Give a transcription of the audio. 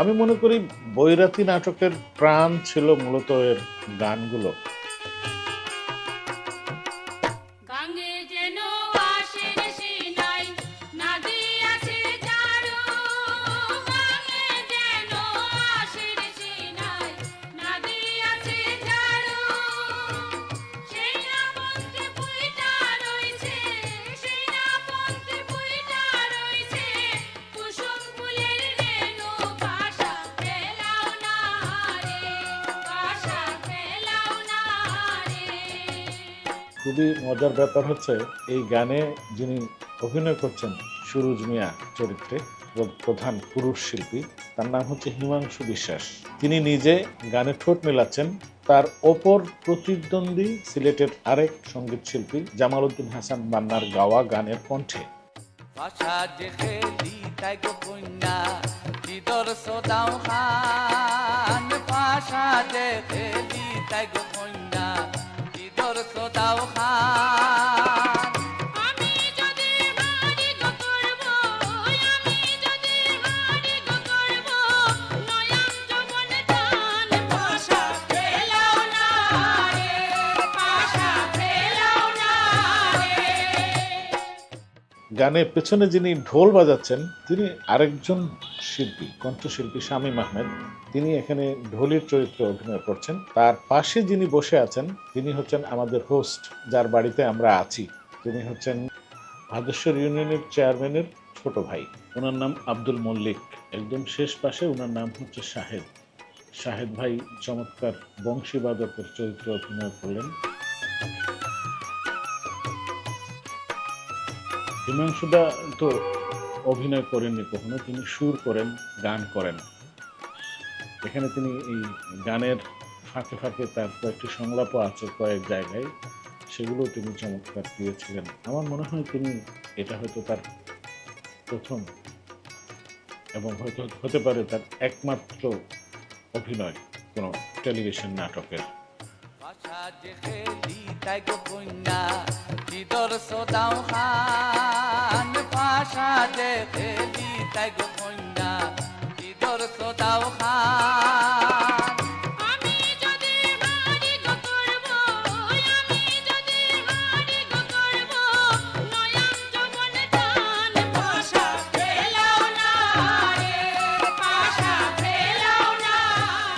আমি মনে করি বৈরাতি নাটকের প্রাণ ছিল মূলত এর গানগুলো। খুবই মজার ব্যাপার হচ্ছে, এই গানে যিনি অভিনয় করছেন সুরুজ মিয়া চরিত্রে প্রধান পুরুষ শিল্পী, তার নাম হচ্ছে হিমাংশু বিশ্বাস। তিনি নিজে গানে ঠোঁট মেলাচ্ছেন। তার ওপর প্রতিদ্বন্দ্বী সিলেটের আরেক সংগীত শিল্পী জামাল উদ্দিন হাসান মান্নার গাওয়া গানের কণ্ঠে। ভাষা দেখে তাই গো কন্যা গানে পেছনে যিনি ঢোল বাজাচ্ছেন, তিনি আরেকজন শিল্পী, কণ্ঠশিল্পী শামীম আহমেদ। তিনি এখানে ঢোলের চরিত্রে অভিনয় করছেন। তার পাশে যিনি বসে আছেন, তিনি হচ্ছেন আমাদের হোস্ট যার বাড়িতে আমরা আছি। তিনি হচ্ছেন ভাদেশ্বর ইউনিয়নের চেয়ারম্যানের ছোট ভাই। ওনার নাম আব্দুল মল্লিক। একদম শেষ পাশে ওনার নাম হচ্ছে শাহেদ। শাহেদ ভাই চমৎকার বংশীবাদকের চরিত্রে অভিনয় করলেন। হিমাংশুদা তো অভিনয় করেননি কখনো, তিনি সুর করেন, গান করেন। এখানে তিনি এই গানের ফাঁকে ফাঁকে তার কয়েকটি সংলাপও আছে কয়েক জায়গায় সেগুলো তিনি চমৎকার দিয়েছিলেন। আমার মনে হয় তিনি এটা হয়তো তার প্রথম এবং হয়তো হতে পারে তার একমাত্র অভিনয় কোনো টেলিভিশন নাটকের। দিদর সদাও খান ভাষা দেখে তাই গো